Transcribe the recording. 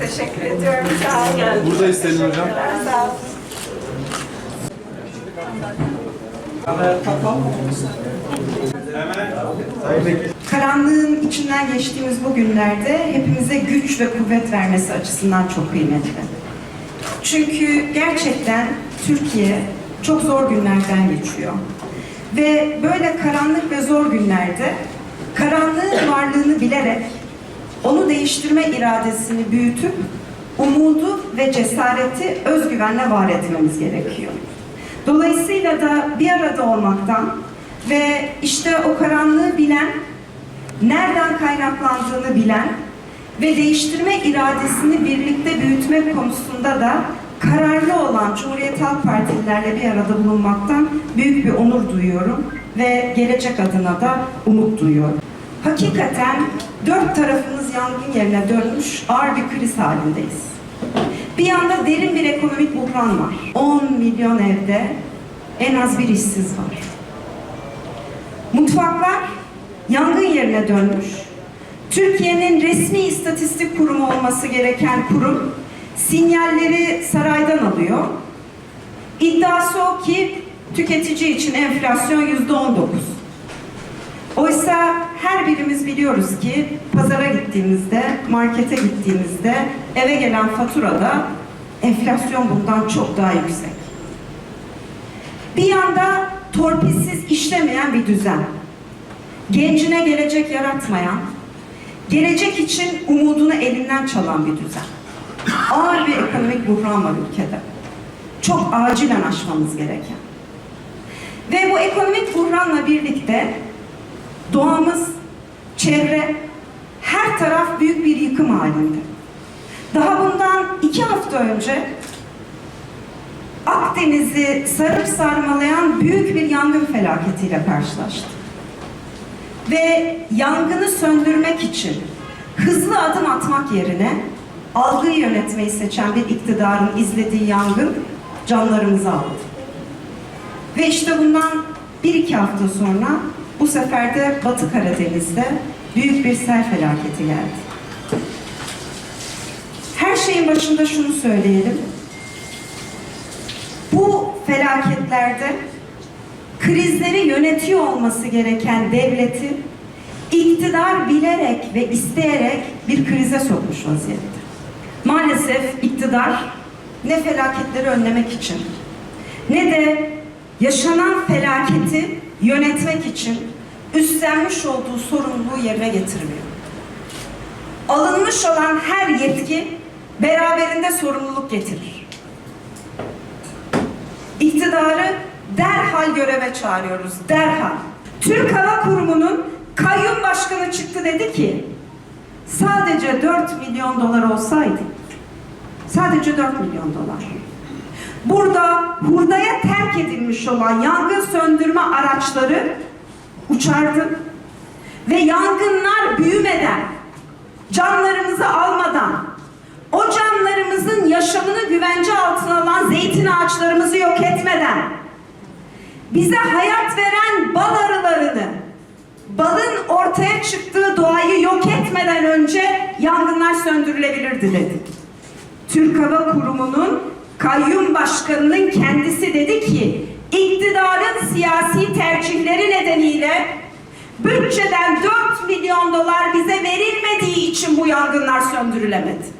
Teşekkür ediyorum. Sağ olun. Buradayız Selin Hocam. Sağ olun. Karanlığın içinden geçtiğimiz bu günlerde hepimize güç ve kuvvet vermesi açısından çok kıymetli. Çünkü gerçekten Türkiye çok zor günlerden geçiyor. Ve böyle karanlık ve zor günlerde karanlığın varlığını bilerek onu değiştirme iradesini büyütüp umudu ve cesareti özgüvenle var etmemiz gerekiyor. Dolayısıyla da bir arada olmaktan ve işte o karanlığı bilen, nereden kaynaklandığını bilen ve değiştirme iradesini birlikte büyütmek konusunda da kararlı olan Cumhuriyet Halk Partililerle bir arada bulunmaktan büyük bir onur duyuyorum ve gelecek adına da umut duyuyorum. Hakikaten dört tarafımız yangın yerine dönmüş ağır bir kriz halindeyiz. Bir yanda derin bir ekonomik buhran var. 10 milyon evde en az bir işsiz var. Mutfaklar yangın yerine dönmüş. Türkiye'nin resmi istatistik kurumu olması gereken kurum sinyalleri saraydan alıyor. İddiası o ki tüketici için enflasyon yüzde on dokuz. Oysa her birimiz biliyoruz ki pazara gittiğimizde, markete gittiğimizde eve gelen faturada enflasyon bundan çok daha yüksek. Bir yanda torpilsiz işlemeyen bir düzen. Gencine gelecek yaratmayan, gelecek için umudunu elinden çalan bir düzen. Ağır bir ekonomik buhran var ülkede. Çok acilen aşmamız gereken. Ve bu ekonomik buhranla birlikte doğamız, çevre, her taraf büyük bir yıkım halinde. Daha bundan iki hafta önce Akdeniz'i sarıp sarmalayan büyük bir yangın felaketiyle karşılaştık. Ve yangını söndürmek için hızlı adım atmak yerine algıyı yönetmeyi seçen bir iktidarın izlediği yangın canlarımızı aldı. Ve işte bundan bir iki hafta sonra bu sefer de Batı Karadeniz'de büyük bir sel felaketi geldi. Her şeyin başında şunu söyleyelim. Bu felaketlerde krizleri yönetiyor olması gereken devleti iktidar bilerek ve isteyerek bir krize sokmuş vaziyette. Maalesef iktidar ne felaketleri önlemek için ne de yaşanan felaketi yönetmek için üstlenmiş olduğu sorumluluğu yerine getirmiyor. Alınmış olan her yetki beraberinde sorumluluk getirir. İktidarı derhal göreve çağırıyoruz, derhal. Türk Hava Kurumu'nun kayyum başkanı çıktı dedi ki, sadece 4 milyon dolar olsaydı, sadece 4 milyon dolar. Burada hurdaya terk edilmiş olan yangın söndürme araçları uçardı ve yangınlar büyümeden, canlarımızı almadan, o canlarımızın yaşamını güvence altına alan zeytin ağaçlarımızı yok etmeden, bize hayat veren bal arılarını, balın ortaya çıktığı doğayı yok etmeden önce yangınlar söndürülebilirdi dedi. Türk Hava Kurumu'nun kayyum başkanının kendisi dedi ki iktidarın siyasi tercihleri nedeniyle bütçeden 4 milyon dolar bize verilmediği için bu yangınlar söndürülemedi.